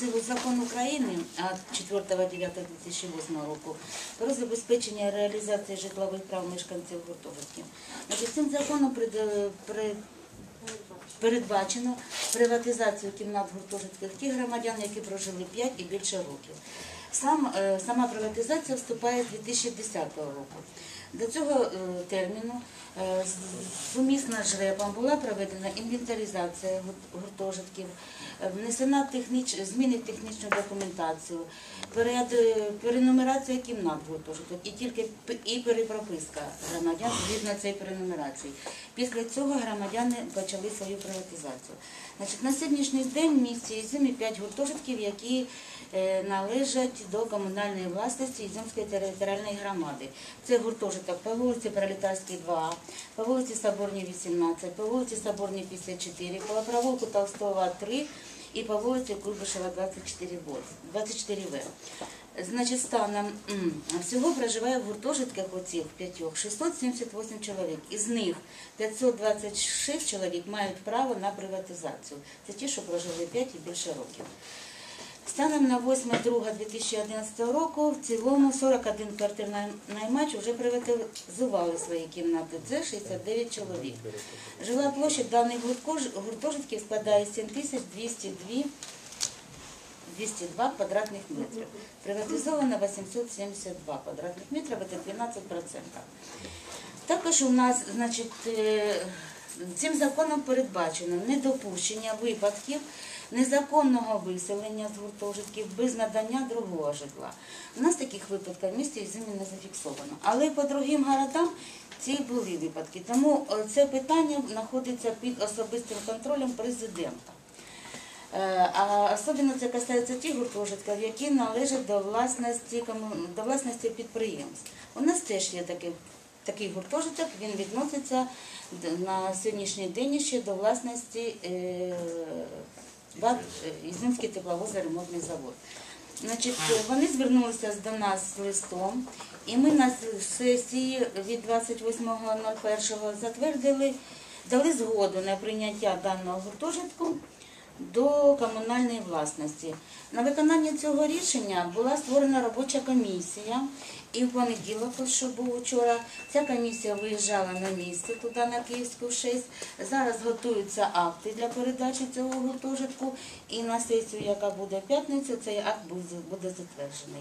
силу закону України від 4.9.2008 року про забезпечення реалізації житлових прав мешканців гуртожитків. Цим законом передбачено приватизацію кімнат гуртожитків тих громадян, які прожили 5 і більше років. Сам, е, сама приватизація вступає з 2010 року. До цього е, терміну е, сумісно з ЖРЕПом була проведена інвентаризація гуртожитків, внесена техніч... зміни в технічну документацію, перед... перенумерація кімнат гуртожиток і тільки і перепрописка громадян згідно цієї перенумерації. Після цього громадяни почали свою приватизацію. Значить, на сьогоднішній день в місті Ізюмі 5 гуртожитків, які е, належать до комунальної власності Ізюмської територіальної громади. Це гуртожиток по вулиці Пролетарській 2, по вулиці Соборній 18, по вулиці Соборній 54, по провулку Толстого 3 і по вулиці Куйбишева 24 В. 24В. Значить, станом всього проживає в гуртожитках оцих п'ятьох 678 чоловік. Із них 526 чоловік мають право на приватизацію. Це ті, що прожили 5 і більше років. Станом на 8.2.2011 року в цілому 41 квартирний наймач вже приватизували свої кімнати. Це 69 чоловік. Жила площа даних гуртожитків складає 7202 202 квадратних метрів. Приватизовано 872 квадратних метрів, це 12%. Також у нас, значить, е, цим законом передбачено недопущення випадків незаконного виселення з гуртожитків без надання другого житла. У нас таких випадків в місті Ізюмі не зафіксовано. Але по другим городам ці були випадки. Тому е, це питання знаходиться під особистим контролем президента. Е, А особливо це касається тих гуртожитків, які належать до власності, до власності підприємств. У нас теж є такий, такий гуртожиток, він відноситься на сьогоднішній день ще до власності е, ВАТ е, Ізюмський тепловозоремонтний завод. Значить, е, вони звернулися до нас з листом, і ми на сесії від 28.01 затвердили, дали згоду на прийняття даного гуртожитку до комунальної власності. На виконання цього рішення була створена робоча комісія, і в понеділок, що був вчора, ця комісія виїжджала на місце туди на Київську 6. Зараз готуються акти для передачі цього гуртожитку, і на сесію, яка буде в п'ятницю, цей акт буде затверджений.